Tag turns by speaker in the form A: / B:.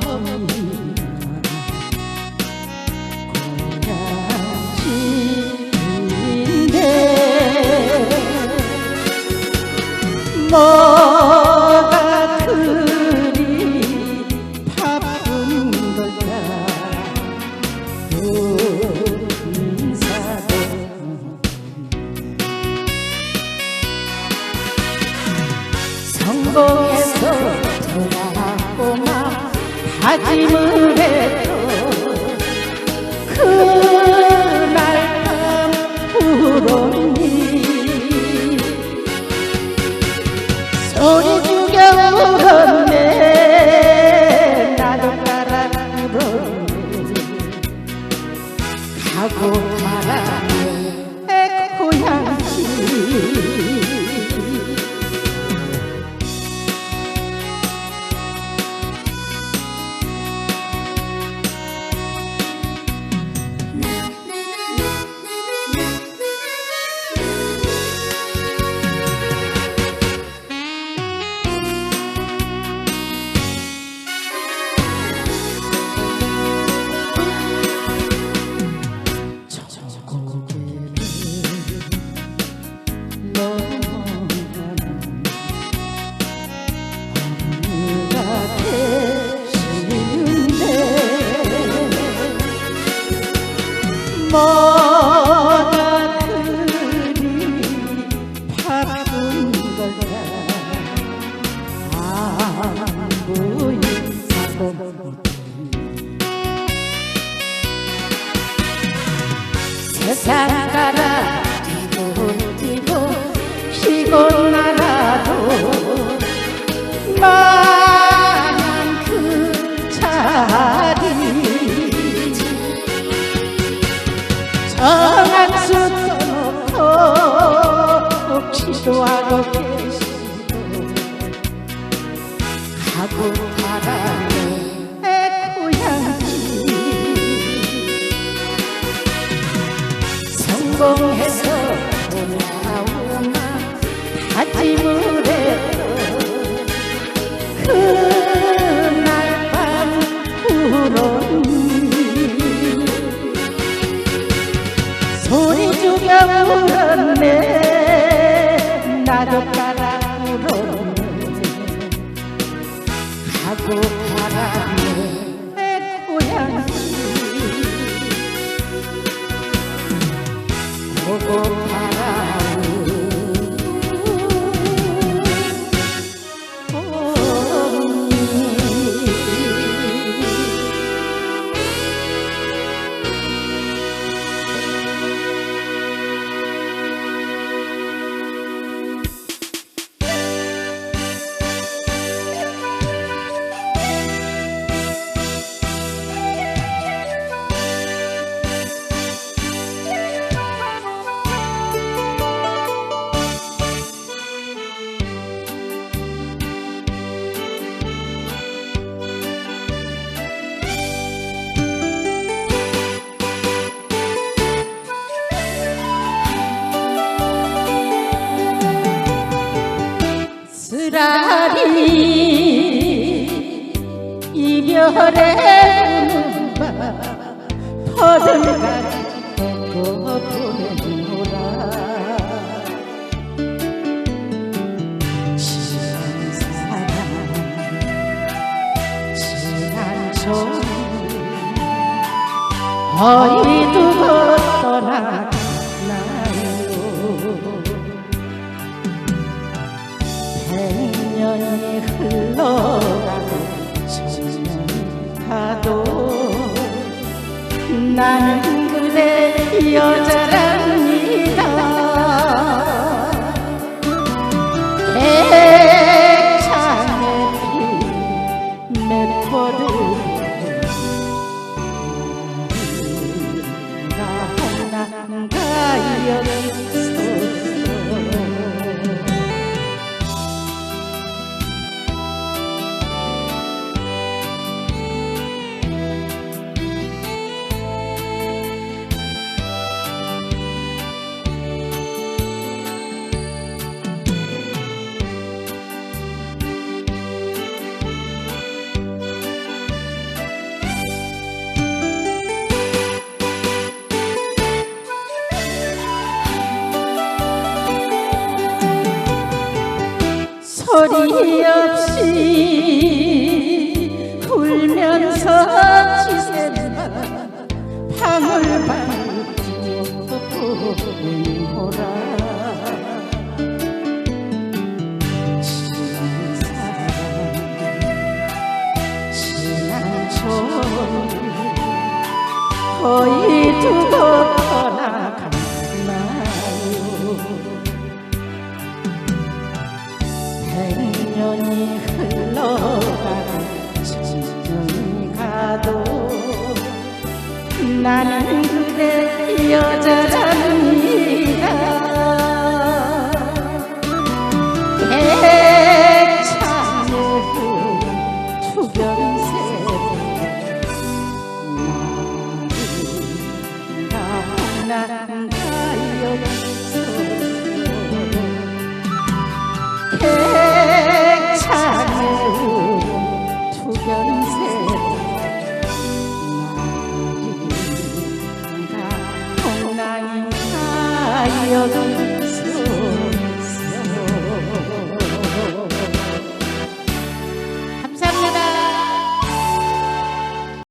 A: 고향인데 해도 그 가라. 뛰고 뛰고 피곤하라도 마냥 그 자리. 정한 수 떠놓고 기도하고 계시고 가고 성공해서 돌아오나 다짐을 해도 그날 밤 울었니? 소리 죽여 울었네. 나도 따라 울었네. 가고 가라 보 별의 눈바 퍼들가지 고 보내노라 지난 사랑 지난 정 나는 그대 여자랍 소리 없이 울면서 지새만 방울방울 조를 거의 두고 흘러가고 천년이 가도 나는 그대 여자랍니다. 백창의 투변세 나는 가요소 백 Señor.